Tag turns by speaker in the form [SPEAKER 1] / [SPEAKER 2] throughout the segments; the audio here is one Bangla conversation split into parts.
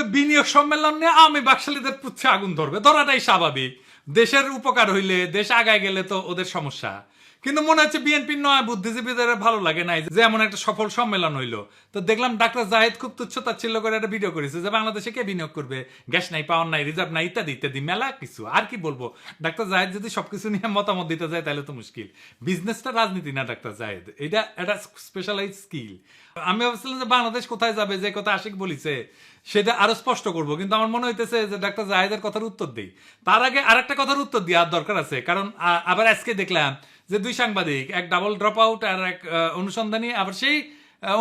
[SPEAKER 1] তো বিনিয়োগ সম্মেলন নিয়ে আমি বাকশালীদের পুচ্ছে আগুন ধরবে। ধরাটাই স্বাভাবিক। দেশের উপকার হইলে দেশ আগায় গেলে তো ওদের সমস্যা। কিন্তু মনে হচ্ছে বিএনপির নয় বুদ্ধিজীবীদের ভালো লাগে নাই, যে এমন একটা সফল সম্মেলন হইল। তো দেখলাম ডাক্তার জাহেদ খুব তুচ্ছতা ছিল করে একটা ভিডিও করেছে, যে বাংলাদেশে কে বিনিয়োগ করবে? গ্যাস নাই, পাওয়ার নাই, রিজার্ভ নাই, ইত্যাদি ইত্যাদি, মেলা কিছু। আর কি বলব? ডাক্তার জাহেদ যদি সবকিছু নিয়ে মতামত দিতে যায়, তাহলে তো মুশকিল। বিজনেসটা রাজনীতি না, ডাক্তার জাহেদ। এটা একটা স্পেশালাইজ স্কিল আমি ভাবছিলাম যে বাংলাদেশ কোথায় যাবে? যে কথা আশিক বলিছে, সেটা আরও স্পষ্ট করব। কিন্তু আমার মনে হইতেছে যে ডাক্তার জাহেদের কথার উত্তর দিই। তার আগে আর একটা কথার উত্তর দেওয়ার দরকার আছে। কারণ আবার আজকে দেখলাম যে দুই সাংবাদিক, এক ডাবল ড্রপ আউট আর এক অনুসন্ধানী। আবার সেই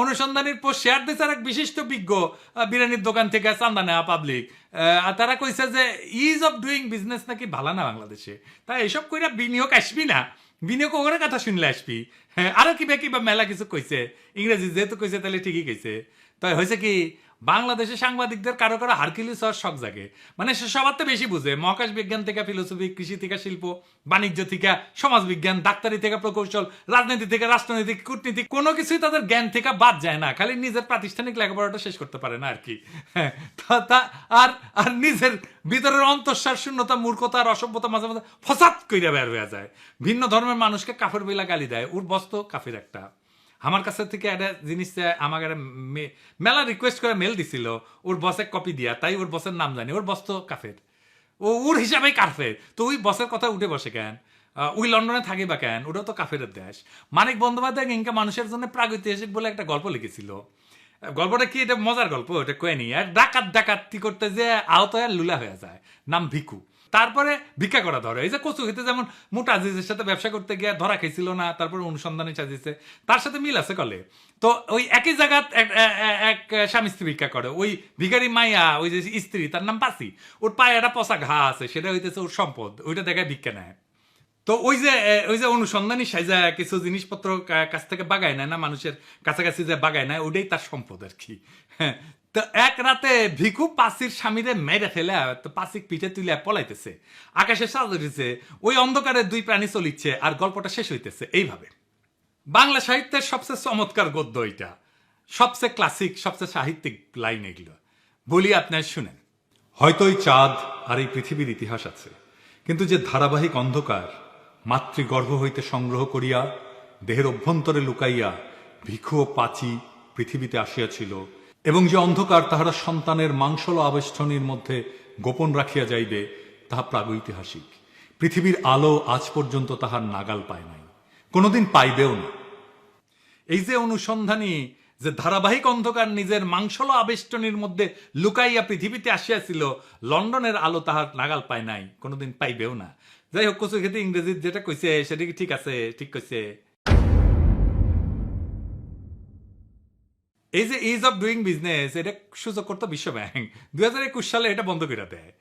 [SPEAKER 1] অনুসন্ধানীর পর শেয়ার দিয়েছে আর এক বিশিষ্ট বিজ্ঞ বিরিয়ানির দোকান থেকে চান্দা নেওয়া পাবলিক তারা কইছে যে ইজ অফ ডুইং বিজনেস নাকি ভালো না বাংলাদেশে। তাই এইসব কইরা বিনিয়োগ আসবি না। বিনিয়োগ ওখানে কথা শুনলে আসবি। হ্যাঁ আরও কিবা কিবা মেলা কিছু কইছে। ইংরেজি যেহেতু কইছে তাহলে ঠিকই কইছে। তাই হয়েছে কি বাংলাদেশে সাংবাদিকদের কারও কারও হারকিলিস হওয়ার শখ জাগে। মানে সে সবার তো বেশি বুঝে। মহাকাশ বিজ্ঞান থেকে ফিলোসফি কৃষি থেকে শিল্প বাণিজ্য থেকে সমাজ বিজ্ঞান ডাক্তারি থেকে প্রকৌশল রাজনীতি থেকে রাষ্ট্রনীতি কূটনীতি কোনো কিছুই তাদের জ্ঞান থেকে বাদ যায় না। খালি নিজের প্রাতিষ্ঠানিক লেখাপড়াটা শেষ করতে পারে না আর কি। হ্যাঁ, আর আর নিজের ভিতরের অন্তঃসার শূন্যতা মূর্খতা আর অসভ্যতা মাঝে মাঝে ফসাদ কইরা বের হয়ে যায়। ভিন্ন ধর্মের মানুষকে কাফের বইলা গালি দেয়। ওর বস্ত কাফের একটা। আমার কাছে থেকে একটা জিনিস আমাকে মেলা রিকোয়েস্ট করে মেল দিছিল, ওর বসে কপি দিয়া, তাই ওর বসের নাম জানি, ওর বস তো কাফের। ও ওর হিসাবেই কাফের। তো ওই বসের কথা উঠে বসে কেন? ওই লন্ডনে থাকি বা কেন? ওটা তো কাফের দেশ। মানিক বন্দ্যোপাধ্যায় ইনকা মানুষের জন্য প্রাগৈতিহাসিক বলে একটা গল্প লিখেছিল। গল্পটা কি? এটা মজার গল্প, এটা কয়নি এক ডাকাত ডাকাতি করতে যে আহত লুলা হয়ে যায়, নাম ভিকু। তারপরে ভিক্ষা করা ধরে। এই যে কচু খেতে যেমন মোটা আজিজের সাথে ব্যবসা করতে গিয়ে ধরা খেয়েছিল না, তারপরে অনুসন্ধানে চাজিয়েছে তার সাথে মিল আছে কলে। তো ওই একই জায়গাত এক- স্বামী স্ত্রী ভিক্ষা করে। ওই ভিখারি মাইয়া, ওই যে স্ত্রী, তার নাম পাসি। ওর পায়ে একটা পচা ঘা আছে, সেটা হইতেছে ওর সম্পদ, ওইটা দেখায় ভিক্ষা নেয়। তো ওই যে ওই যে অনুসন্ধানী সাইজা কিছু জিনিসপত্র কাছ থেকে বাগায় নেয় না, মানুষের কাছাকাছি যে বাগায় নেয় ওটাই তার সম্পদ আর কি। হ্যাঁ তো এক রাতে ভিকু পাসির স্বামীরে মেরে ফেলে, তো পাসিক পিঠে তুলে পলাইতেছে। আকাশে সাজরিছে ওই অন্ধকারে দুই প্রাণী চলিচ্ছে আর গল্পটা শেষ হইতেছে এইভাবে। বাংলা সাহিত্যের সবচেয়ে চমৎকার গদ্য এটা সবচেয়ে ক্লাসিক সবচেয়ে সাহিত্যিক লাইন এগুলো। বলি আপনার শুনেন। হয়তো চাঁদ আর এই পৃথিবীর ইতিহাস আছে, কিন্তু যে ধারাবাহিক অন্ধকার মাতৃগর্ভ হইতে সংগ্রহ করিয়া, দেহের অভ্যন্তরে লুকাইয়া ভিক্ষু ও পাচি পৃথিবীতে আসিয়াছিল এবং যে অন্ধকার তাহারা সন্তানের মাংসল আবেষ্টনীর মধ্যে গোপন রাখিয়া যাইবে, তাহা প্রাগৈতিহাসিক। পৃথিবীর আলো আজ পর্যন্ত তাহার নাগাল পায় নাই। কোনোদিন পাইবেও না। এই যে অনুসন্ধানী, যে ধারাবাহিক অন্ধকার নিজের মাংসল আবেষ্টনীর মধ্যে লুকাইয়া পৃথিবীতে আসিয়াছিল, লন্ডনের আলো তাহার নাগাল পায় নাই, কোনোদিন পাইবেও না। যাই হোক কচু খেতে ইংরেজি যেটা কইছে, সেটা কি ঠিক আছে? ঠিক কইছে? এই যে ইজ অফ ডুইং বিজনেস এটা সুযোগ করতো বিশ্ব ব্যাংক দুই হাজার একুশ সালে এটা বন্ধ করে দেয়।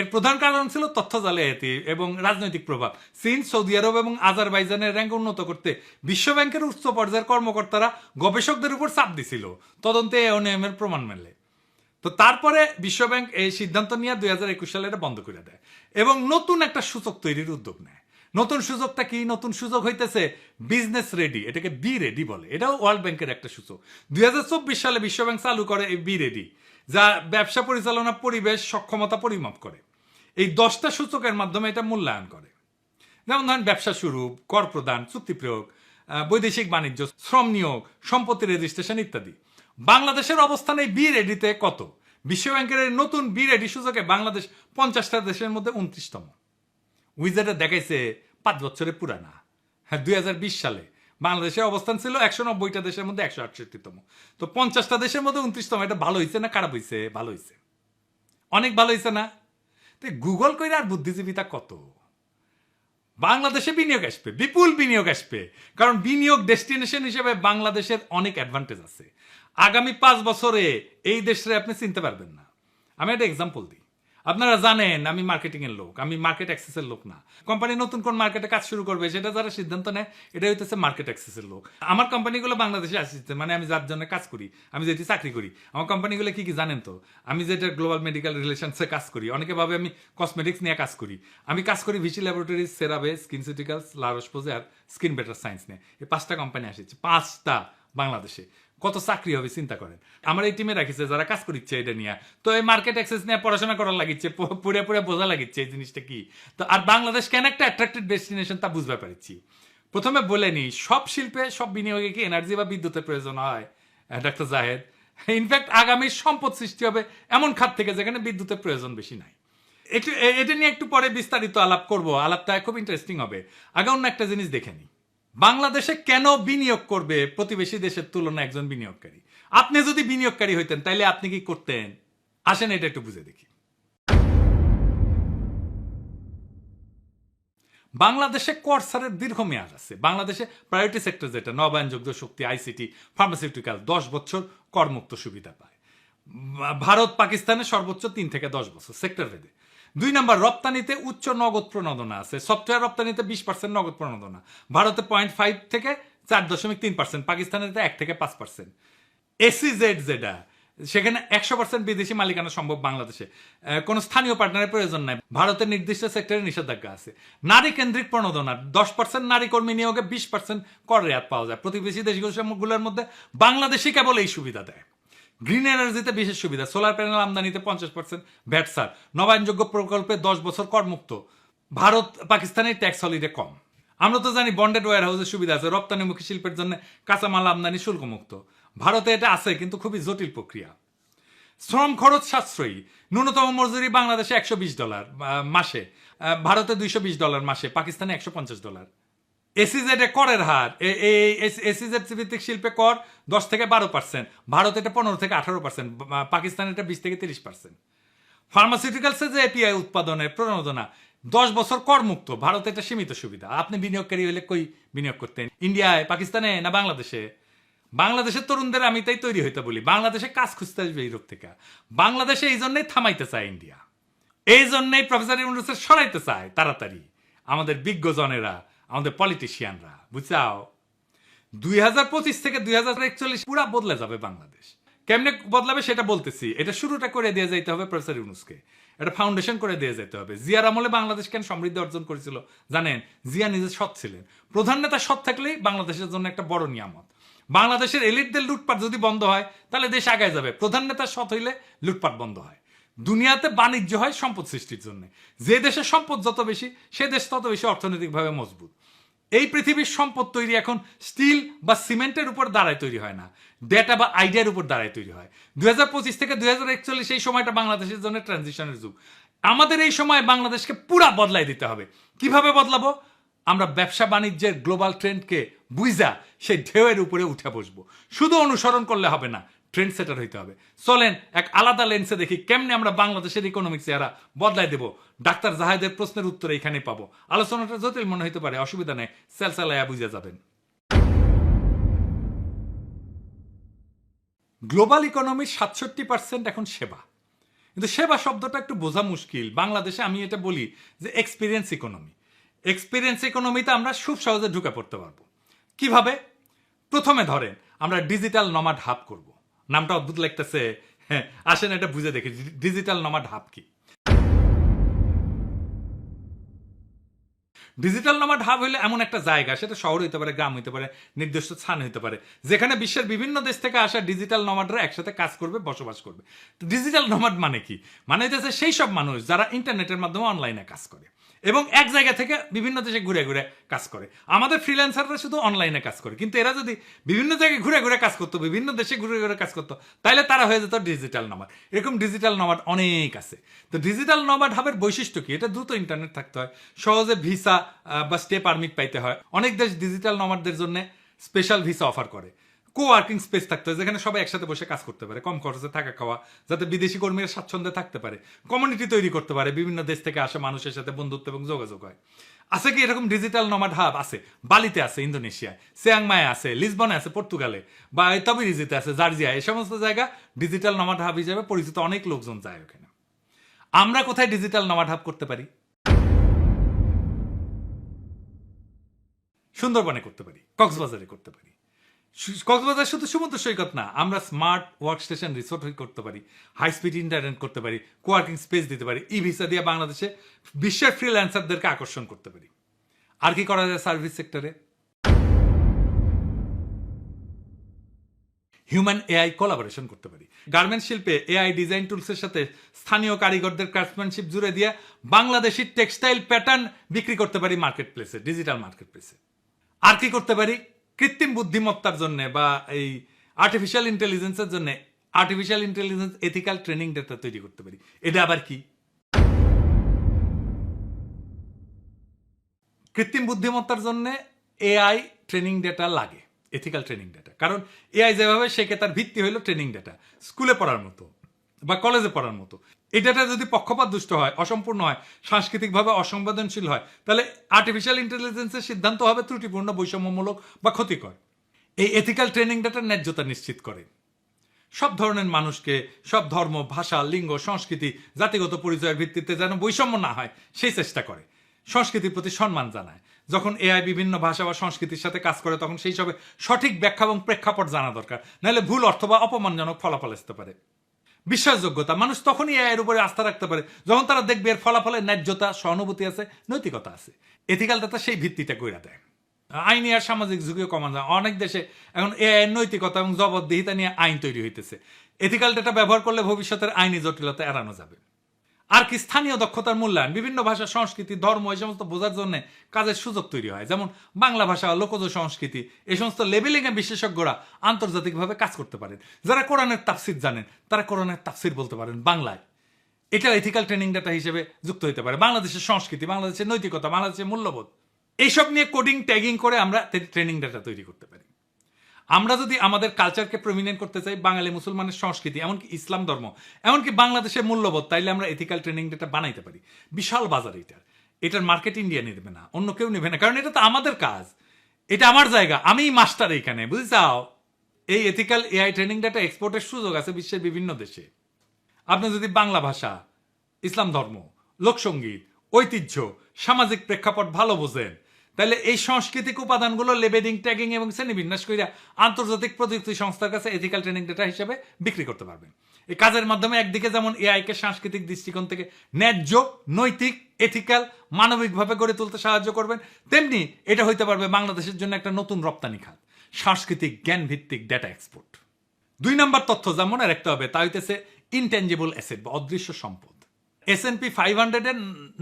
[SPEAKER 1] এর প্রধান কারণ ছিল তথ্য জালিয়াতি এবং রাজনৈতিক প্রভাব। চীন, সৌদি আরব এবং আজারবাইজানের র্যাঙ্ক উন্নত করতে বিশ্ব ব্যাংকের উচ্চ পর্যায়ের কর্মকর্তারা গবেষকদের উপর চাপ দিছিল। তদন্তে এ অনিয়মের প্রমাণ মেলে। তো তারপরে বিশ্বব্যাংক এই সিদ্ধান্ত নিয়ে দুই হাজার একুশ সালে এটা বন্ধ করে দেয়। এবং নতুন একটা সূচক তৈরির উদ্যোগ নেয়। নতুন সুযোগটা কি? নতুন সুযোগ হইতেছে বিজনেস রেডি এটাকে বি রেডি বলে। এটাও ওয়ার্ল্ড ব্যাংকের একটা সূচক দুই হাজার চব্বিশ সালে বিশ্বব্যাংক চালু করে এই বি রেডি যা ব্যবসা পরিচালনা পরিবেশ সক্ষমতা পরিমাপ করে। এই দশটা সূচকের মাধ্যমে এটা মূল্যায়ন করে। যেমন ধরেন, ব্যবসা শুরু কর প্রদান, চুক্তি প্রয়োগ বৈদেশিক বাণিজ্য, শ্রম নিয়োগ, সম্পত্তি রেজিস্ট্রেশন ইত্যাদি। বাংলাদেশের অবস্থান এই বি রেডিতে কত? বিশ্বব্যাংকের নতুন বি রেডি সূচকে বাংলাদেশ পঞ্চাশটা দেশের মধ্যে উনত্রিশতম। উইজারে দেখাইছে পাঁচ বছরের পুরানা। হ্যাঁ দুই হাজার বিশ সালে। বাংলাদেশের অবস্থান ছিল একশো নব্বইটা দেশের মধ্যে একশো আটষট্টিতম। তো পঞ্চাশটা দেশের মধ্যে উনত্রিশতম। এটা ভালো হয়েছে না খারাপ হয়েছে ভালো হয়েছে অনেক ভালো হয়েছে না? তো গুগল কইরা আর বুদ্ধিজীবিতা কত? বাংলাদেশে বিনিয়োগ আসবে, বিপুল বিনিয়োগ আসবে। কারণ বিনিয়োগ ডেস্টিনেশন হিসেবে বাংলাদেশের অনেক অ্যাডভান্টেজ আছে। আগামী পাঁচ বছরে এই দেশে আপনি চিনতে পারবেন না। আমি একটা এক্সাম্পল দিই। আপনারা জানেন, আমি মার্কেটিং এর লোক, আমি মার্কেট অ্যাক্সেসের লোক না। কোম্পানি নতুন কোন মার্কেটে কাজ শুরু করবে সেটা যারা সিদ্ধান্ত নেয় এটা হইতেছে মার্কেট অ্যাক্সেসের লোক। আমার কোম্পানিগুলো বাংলাদেশে আসছে মানে আমি যার জন্য কাজ করি, আমি যেটি চাকরি করি। আমার কোম্পানিগুলো কি কি জানেন তো? আমি যেটা গ্লোবাল মেডিকেল রিলেশনসে কাজ করি, অনেকে ভাবে আমি কসমেটিক্স নিয়ে কাজ করি। আমি কাজ করি Vichy laboratory CeraVe SkinCeuticals La Roche Posay আর স্কিন বেটার সায়েন্স নিয়ে। এই পাঁচটা কোম্পানি আসছে, পাঁচটা বাংলাদেশে। কত চাকরি হবে, চিন্তা করেন। আমার এই টিমে রাখিছে যারা কাজ করিচ্ছে এটা নিয়ে। তো এই মার্কেট অ্যাক্সেস নিয়ে পড়াশোনা করার লাগিচ্ছে পুরে পুরে বোঝা লাগিচ্ছে এই জিনিসটা কি? তো আর বাংলাদেশ কেন একটা অ্যাট্রাক্টেড ডেস্টিনেশন তা বুঝতে পারছি প্রথমে বলে নি, সব শিল্পে, সব বিনিয়োগে কি এনার্জি বা বিদ্যুতের প্রয়োজন হয়? ডাক্তার জাহেদ ইনফ্যাক্ট আগামী সম্পদ সৃষ্টি হবে এমন খাত থেকে যেখানে বিদ্যুতের প্রয়োজন বেশি নাই। একটু এটা নিয়ে একটু পরে বিস্তারিত আলাপ করব, আলাপটা খুব ইন্টারেস্টিং হবে। আগে অন্য একটা জিনিস দেখে নিই বাংলাদেশে কেন বিনিয়োগ করবে প্রতিবেশী দেশের তুলনায় একজন বিনিয়োগকারী? আপনি যদি বিনিয়োগকারী হইতেন, তাইলে আপনি কি করতেন? আসেন, এটা একটু বুঝে দেখি। বাংলাদেশে করসারের দীর্ঘমেয়াদ আছে। বাংলাদেশে প্রায়োরিটি সেক্টর যেটা, নবায়নযোগ্য শক্তি আইসিটি ফার্মাসিউটিক্যাল দশ বছর করমুক্ত সুবিধা পায়। ভারত, পাকিস্তানে সর্বোচ্চ তিন থেকে দশ বছর সেক্টর ভেদে। দুই নম্বর, রপ্তানিতে উচ্চ নগদ প্রণোদনা আছে। সফটওয়্যার রপ্তানিতে বিশ পার্সেন্ট নগদ প্রণোদনা। ভারতে পয়েন্ট ফাইভ থেকে চার দশমিক তিন পার্সেন্ট পাকিস্তানেতে এক থেকে পাঁচ পার্সেন্ট এসি জেড যেটা সেখানে একশো পার্সেন্ট বিদেশি মালিকানা সম্ভব বাংলাদেশে। কোনো স্থানীয় পার্টনারের প্রয়োজন নাই। ভারতের নির্দিষ্ট সেক্টরে নিষেধাজ্ঞা আছে। নারী কেন্দ্রিক প্রণোদনা, দশ পার্সেন্ট নারী কর্মী নিয়োগে বিশ পার্সেন্ট কর রেয়াত পাওয়া যায়। প্রতিবেশী দেশগুলোর মধ্যে বাংলাদেশই কেবল এই সুবিধা দেয়। গ্রিন এনার্জিতে বিশেষ সুবিধা। সোলার প্যানেল আমদানিতে পঞ্চাশ পার্সেন্ট ভ্যাট সার। নবায়নযোগ্য প্রকল্পে দশ বছর করমুক্ত। ভারত পাকিস্তানের ট্যাক্স হলিডে কম। আমরা তো জানি বন্ডেড ওয়ার হাউসের সুবিধা আছে, রপ্তানিমুখী শিল্পের জন্য কাঁচামাল আমদানি শুল্কমুক্ত। ভারতে এটা আছে, কিন্তু খুবই জটিল প্রক্রিয়া। শ্রম খরচ সাশ্রয়ী। ন্যূনতম মজুরি বাংলাদেশে একশো বিশ ডলার মাসে। ভারতে দুইশো বিশ ডলার মাসে, পাকিস্তানে একশো পঞ্চাশ ডলার। এসিজেড করের হার। এই এসিজেড ভিত্তিক শিল্পে কর দশ থেকে বারো পার্সেন্ট। ভারত এটা পনেরো থেকে আঠারো পার্সেন্ট। পাকিস্তান এটা বিশ থেকে তিরিশ পার্সেন্ট। ফার্মাসিউটিক্যালসে যে এপিআই উৎপাদনের প্রণোদনা, দশ বছর করমুক্ত। ভারতে এটা সীমিত সুবিধা। আপনি বিনিয়োগকারী হলে কই বিনিয়োগ করতেন? ইন্ডিয়ায়, পাকিস্তানে না বাংলাদেশে? বাংলাদেশের তরুণদের আমি তাই তৈরি হইতে বলি। বাংলাদেশে কাজ খুঁজতে আসবে ইউরোপ থেকে। বাংলাদেশে এই জন্যই থামাইতে চায় ইন্ডিয়া। এই জন্যই প্রফেসর ইউনুসের সরাইতে চায় তাড়াতাড়ি। আমাদের বিজ্ঞজনেরা আমাদের পলিটিশিয়ানরা বুঝাও দুই হাজার পঁচিশ থেকে দুই হাজার একচল্লিশ পুরা বদলে যাবে বাংলাদেশ। কেমনে বদলাবে সেটা বলতেছি। এটা শুরুটা করে দিয়ে যেতে হবে প্রফেসর ইউনুসকে। এটা ফাউন্ডেশন করে দিয়ে যেতে হবে। জিয়ার আমলে বাংলাদেশ কেন সমৃদ্ধি অর্জন করেছিল? জানেন, জিয়া নিজে সৎ ছিলেন। প্রধান নেতা সৎ থাকলেই বাংলাদেশের জন্য একটা বড় নিয়ামত। বাংলাদেশের এলিটদের লুটপাট যদি বন্ধ হয়, তাহলে দেশ আগায় যাবে। প্রধান নেতা সৎ হইলে লুটপাট বন্ধ হয়। দুনিয়াতে বাণিজ্য হয় সম্পদ সৃষ্টির জন্য। যে দেশের সম্পদ যত বেশি, সে দেশ তত বেশি অর্থনৈতিকভাবে মজবুত। এই পৃথিবীর সম্পদ তৈরি এখন স্টিল বা সিমেন্টের উপর দাঁড়ায় তৈরি হয় না। ডেটা বা আইডিয়ার উপর দাঁড়ায় তৈরি হয়। দুই হাজার পঁচিশ থেকে দুই হাজার একচল্লিশ এই সময়টা বাংলাদেশের জন্য ট্রানজিশনের যুগ। আমাদের এই সময় বাংলাদেশকে পুরা বদলাই দিতে হবে। কীভাবে বদলাবো? আমরা ব্যবসা বাণিজ্যের গ্লোবাল ট্রেন্ডকে বুঝা সেই ঢেউয়ের উপরে উঠে বসবো। শুধু অনুসরণ করলে হবে না ট্রেন্ড সেটার হইতে হবে। চলেন এক আলাদা লেন্সে দেখি কেমনে আমরা বাংলাদেশের ইকোনমিক চেহারা বদলাই দেব। ডাক্তার জাহেদের প্রশ্নের উত্তর এখানে পাবো। আলোচনাটা জটিল মনে হইতে পারে, অসুবিধা নেই, সেলসালায়া বুঝে যাবেন। গ্লোবাল ইকোনমির সাতষট্টি পার্সেন্ট এখন সেবা। কিন্তু সেবা শব্দটা একটু বোঝা মুশকিল। বাংলাদেশে আমি এটা বলি যে এক্সপিরিয়েন্স ইকোনমি এক্সপিরিয়েন্স ইকোনমিতে আমরা খুব সহজে ঢুকে পড়তে পারব। কীভাবে? প্রথমে ধরেন, আমরা ডিজিটাল নমাড হাব করব। নামটা অদ্ভুত লাগতেছে। হ্যাঁ আসেন এটা বুঝে দেখি। ডিজিটাল নমাড হাব কি? ডিজিটাল নমাড হাব হইলে এমন একটা জায়গা, সেটা শহর হইতে পারে, গ্রাম হইতে পারে, নির্দিষ্ট স্থান হইতে পারে, যেখানে বিশ্বের বিভিন্ন দেশ থেকে আসা ডিজিটাল নমাডরা একসাথে কাজ করবে, বসবাস করবে। ডিজিটাল নমাড মানে কি? মানে হচ্ছে সেই সব মানুষ যারা ইন্টারনেটের মাধ্যমে অনলাইনে কাজ করে। এবং এক জায়গা থেকে বিভিন্ন দেশে ঘুরে ঘুরে কাজ করে। আমাদের ফ্রিল্যান্সাররা শুধু অনলাইনে কাজ করে। কিন্তু এরা যদি বিভিন্ন জায়গায় ঘুরে ঘুরে কাজ করতো, বিভিন্ন দেশে ঘুরে ঘুরে কাজ করতো তাহলে তারা হয়ে যেত ডিজিটাল নমাড এরকম ডিজিটাল নমাড অনেক আছে। তো ডিজিটাল নমাড হাবের বৈশিষ্ট্য কি? এটা দ্রুত ইন্টারনেট থাকতে হয়, সহজে ভিসা বা স্টে পারমিট পাইতে হয়। অনেক দেশ ডিজিটাল নমাডদের জন্য স্পেশাল ভিসা অফার করে। কো ওয়ার্কিং স্পেস থাকতে হয়, যেখানে সবাই একসাথে বসে কাজ করতে পারে, কম খরচে থাকা খাওয়া, যাতে বিদেশি কর্মীরা স্বাচ্ছন্দ্যে থাকতে পারে। কমিউনিটি তৈরি করতে পারে, বিভিন্ন দেশ থেকে আসা মানুষের সাথে বন্ধুত্ব এবং যোগাযোগ হয়। আছে কি এরকম ডিজিটাল নমাড হাব আছে। বালিতে আছে, ইন্দোনেশিয়ায়। সিয়াংমায় আছে লিসবনে আছে পর্তুগালে বা তবিরিজিতে আছে জার্জিয়া এই সমস্ত জায়গা ডিজিটাল নমাড হাব হিসেবে পরিচিত অনেক লোকজন যায় ওখানে। আমরা কোথায় ডিজিটাল নমাড হাব করতে পারি? সুন্দরবনে করতে পারি, কক্সবাজারে করতে পারি। কক্সবাজার শুধু সমুদ্র সৈকত না, আমরা স্মার্ট ওয়ার্ক স্টেশন রিসোর্ট করতে পারি হাই স্পিড ইন্টারনেট করতে পারি কোয়ার্কিং স্পেস দিতে পারি, ই ভিসা দিয়ে বাংলাদেশে বিশ্বের ফ্রিল্যান্সারদেরকে আকর্ষণ করতে পারি। আর কি করা যায় সার্ভিস সেক্টরে হিউম্যান এআই কোলাবোরেশন করতে পারি। গার্মেন্ট শিল্পে এআই ডিজাইন টুলসের সাথে স্থানীয় কারিগরদের ক্রাফটম্যানশিপ জুড়ে দিয়ে বাংলাদেশি টেক্সটাইল প্যাটার্ন বিক্রি করতে পারি মার্কেট প্লেসে ডিজিটাল মার্কেট প্লেসে আর কি করতে পারি? কৃত্রিম বুদ্ধিমত্তার জন্য বা এই আর্টিফিশিয়াল ইন্টেলিজেন্সের জন্য artificial intelligence ethical training data তৈরি করতে পারি। এটা আবার কি? কৃত্রিম বুদ্ধিমত্তার জন্য এআই ট্রেনিং ডেটা লাগে এথিক্যাল ট্রেনিং ডেটা কারণ এআই যেভাবে শেখে তার ভিত্তি হলো ট্রেনিং ডেটা স্কুলে পড়ার মতো বা কলেজে পড়ার মতো। এই ডেটা যদি পক্ষপাত দুষ্ট হয়, অসম্পূর্ণ হয়, সাংস্কৃতিকভাবে অসংবেদনশীল হয়, তাহলে আর্টিফিশিয়াল ইন্টেলিজেন্সের সিদ্ধান্ত হবে ত্রুটিপূর্ণ, বৈষম্যমূলক বা ক্ষতিকর। এই এথিক্যাল ট্রেনিং ডেটার ন্যায্যতা নিশ্চিত করে। সব ধরনের মানুষকে, সব ধর্ম, ভাষা, লিঙ্গ, সংস্কৃতি, জাতিগত পরিচয়ের ভিত্তিতে যেন বৈষম্য না হয়, সেই চেষ্টা করে। সংস্কৃতির প্রতি সম্মান জানায়। যখন এআই বিভিন্ন ভাষা বা সংস্কৃতির সাথে কাজ করে, তখন সেই সবে সঠিক ব্যাখ্যা এবং প্রেক্ষাপট জানা দরকার। নাহলে ভুল অর্থ বা অপমানজনক ফলাফল আসতে পারে। বিশ্বাসযোগ্যতা। মানুষ তখনই এর উপরে আস্থা রাখতে পারে, যখন তারা দেখবে এর ফলাফলের ন্যায্যতা, সহানুভূতি আছে, নৈতিকতা আছে। এথিক্যাল দাতা সেই ভিত্তিটা কইরা দেয়। আইনি আর সামাজিক ঝুঁকিও কমানো যায় অনেক দেশে এখন এ নৈতিকতা এবং জবাবদিহিতা নিয়ে আইন তৈরি হইতেছে। এথিক্যাল ডেটা ব্যবহার করলে ভবিষ্যতের আইনি জটিলতা এড়ানো যাবে। আর কি স্থানীয় দক্ষতার মূল্যায়ন, বিভিন্ন ভাষা সংস্কৃতি, ধর্ম, এই সমস্ত বোঝার জন্য কাজের সুযোগ তৈরি হয়। যেমন বাংলা ভাষা, লোকজ সংস্কৃতি, এই সমস্ত লেবেলিং এ বিশেষজ্ঞরা আন্তর্জাতিকভাবে কাজ করতে পারেন। যারা কোরআনের তাফসির জানেন, তারা কোরআনের তাফসির বলতে পারেন বাংলায়। এটা এথিক্যাল ট্রেনিং ডাটা হিসেবে যুক্ত হতে পারে। বাংলাদেশের সংস্কৃতি, বাংলাদেশের নৈতিকতা, বাংলাদেশের মূল্যবোধ। এইসব নিয়ে কোডিং ট্যাগিং করে আমরা ট্রেনিং ডাটা তৈরি করতে পারি। আমরা যদি আমাদের কালচারকে প্রমিনেন্ট করতে চাই, বাঙালি মুসলমানের সংস্কৃতি, এমনকি ইসলাম ধর্ম, এমনকি বাংলাদেশের মূল্যবোধ, তাইলে আমরা এথিক্যাল ট্রেনিং ডেটা বানাইতে পারি। বিশাল বাজার এটার। এটার মার্কেট ইন্ডিয়া নেবে না, অন্য কেউ নেবে না, কারণ এটা তো আমাদের কাজ। এটা আমার জায়গা আমি মাস্টার এইখানে, বুঝছাও? এই এথিক্যাল এআই ট্রেনিং ডেটা এক্সপোর্টের সুযোগ আছে বিশ্বের বিভিন্ন দেশে। আপনি যদি বাংলা ভাষা, ইসলাম ধর্ম লোকসঙ্গীত ঐতিহ্য, সামাজিক প্রেক্ষাপট ভালো বোঝেন তাহলে এই সাংস্কৃতিক উপাদানগুলো লেবেলিং ট্যাগিং এবং শ্রেণীবিন্যাস কইরা আন্তর্জাতিক প্রযুক্তি সংস্থার কাছে এথিক্যাল ট্রেনিং ডেটা হিসেবে বিক্রি করতে পারবেন। এই কাজের মাধ্যমে একদিকে যেমন এআইকে সাংস্কৃতিক দৃষ্টিকোণ থেকে ন্যায্য, নৈতিক এথিক্যাল মানবিকভাবে গড়ে তুলতে সাহায্য করবেন, তেমনি এটা হইতে পারবে বাংলাদেশের জন্য একটা নতুন রপ্তানি খাত, সাংস্কৃতিক জ্ঞান ভিত্তিক ডেটা এক্সপোর্ট দুই নম্বর তথ্য যা মনে রাখতে হবে, তা হইতেছে ইনটেঞ্জিবল অ্যাসেট বা অদৃশ্য সম্পদ। এস এন পি ফাইভ হান্ড্রেডের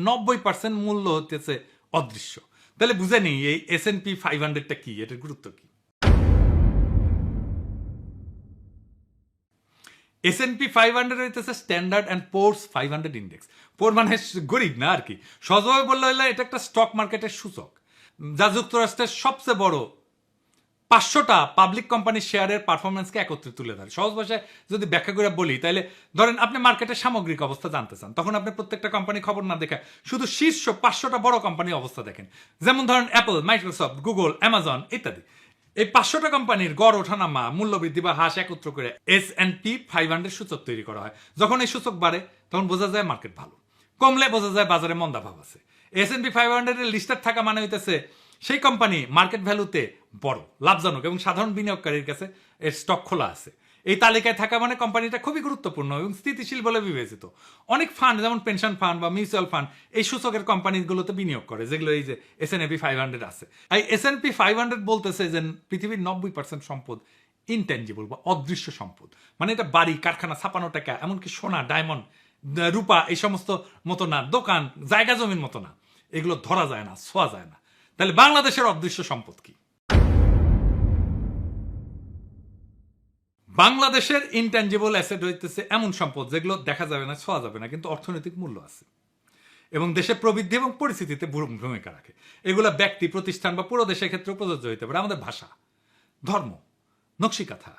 [SPEAKER 1] নব্বই পার্সেন্ট মূল্য হতেছে অদৃশ্য। তাহলে বুঝে নেই, এই এস এন পি ফাইভ হান্ড্রেডটা কি? এটার গুরুত্ব কি? S and P five hundred হইতেছে Standard and Poor's five hundred index poor মানে গরিব না আর কি। সহজভাবে বললে এটা একটা স্টক মার্কেটের সূচক। যা যুক্তরাষ্ট্রের সবচেয়ে বড় পাঁচশোটা পাবলিক কোম্পানির শেয়ারের পারফরমেন্সকে একত্রে তুলে ধরে। সহজ ভাষায় যদি ব্যাখ্যা করে বলি তাহলে ধরেন আপনি মার্কেটের সামগ্রিক অবস্থা জানতে চান, তখন আপনি প্রত্যেকটা কোম্পানি খবর না দেখে শুধু শীর্ষ পাঁচশোটা বড় কোম্পানির অবস্থা দেখেন। যেমন ধরেন অ্যাপল মাইক্রোসফট গুগল অ্যামাজন ইত্যাদি। এই পাঁচশোটা কোম্পানির গড় ওঠানামা, মূল্যবৃদ্ধি বা হ্রাস একত্র করে S and P five hundred সূচক তৈরি করা হয়। যখন এই সূচক বাড়ে, তখন বোঝা যায় মার্কেট ভালো। কমলে বোঝা যায় বাজারে মন্দাভাব আছে। এস এন পি ফাইভ হান্ড্রেডের লিস্টার থাকা মানে হইতেছে সেই কোম্পানি মার্কেট ভ্যালুতে বড়, লাভজনক এবং সাধারণ বিনিয়োগকারীর কাছে এর স্টক খোলা আছে। এই তালিকায় থাকা মানে কোম্পানিটা খুবই গুরুত্বপূর্ণ এবং স্থিতিশীল বলে বিবেচিত। অনেক ফান্ড যেমন পেনশন ফান্ড বা মিউচুয়াল ফান্ড এই সূচকের কোম্পানিগুলোতে বিনিয়োগ করে, যেগুলো এই যে এস এন ফাইভ হান্ড্রেড আছে। এই S and P five hundred বলতেছে যে পৃথিবীর নব্বই পার্সেন্ট সম্পদ ইনটেঞ্জিবল বা অদৃশ্য সম্পদ। মানে এটা বাড়ি, কারখানা, ছাপানো টাকা, এমনকি সোনা ডায়মন্ড রূপা, এই সমস্ত মতো না, দোকান, জায়গা জমির মতো না। এগুলো ধরা যায় না, ছোঁয়া যায় না। তাহলে বাংলাদেশের অদৃশ্য সম্পদ কি? বাংলাদেশের ইনট্যাঞ্জিবল অ্যাসেট হইতেছে এমন সম্পদ যেগুলো দেখা যাবে না, ছোঁয়া যাবে না, কিন্তু অর্থনৈতিক মূল্য আছে। এবং দেশের প্রবৃদ্ধি এবং পরিস্থিতিতে ভূমিকা রাখে। এগুলো ব্যক্তি, প্রতিষ্ঠান বা পুরো দেশের ক্ষেত্রে প্রযোজ্য হইতে পারে। আমাদের ভাষা, ধর্ম, নকশিকাথা,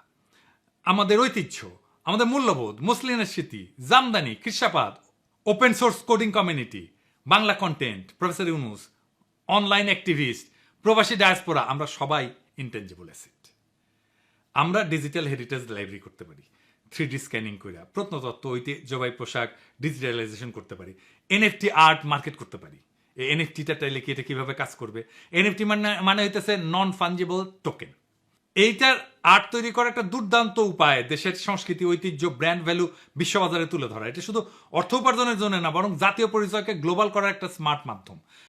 [SPEAKER 1] আমাদের ঐতিহ্য, আমাদের মূল্যবোধ, মুসলিমের স্মৃতি, Jamdani কৃষাপাত open source coding community Bangla content professor Yunus online activist প্রবাসী ডায়াসপোরা আমরা সবাই ইন্টেঞ্জিবল অ্যাসেট আমরা ডিজিটাল হেরিটেজ লাইব্রেরি করতে পারি থ্রি ডি স্ক্যানিং করে প্রত্নতত্ত্ব ঐতিহ্যবাহী পোশাক ডিজিটালাইজেশন করতে পারি এনএফটি আর্ট মার্কেট করতে পারি। এই এনএফটিটা চাইলে কি এটা কীভাবে কাজ করবে? এনএফটি মানে মানে হইতেছে নন ফাঞ্জিবল টোকেন এইটার আর্ট তৈরি করা একটা দুর্দান্ত উপায়, দেশের সংস্কৃতি, ঐতিহ্য ব্র্যান্ড ভ্যালু বিশ্ববাজারে তুলে ধরা। এটা শুধু অর্থ উপার্জনের জন্য না, বরং জাতীয় পরিচয়কে গ্লোবাল করার একটা স্মার্ট মাধ্যম।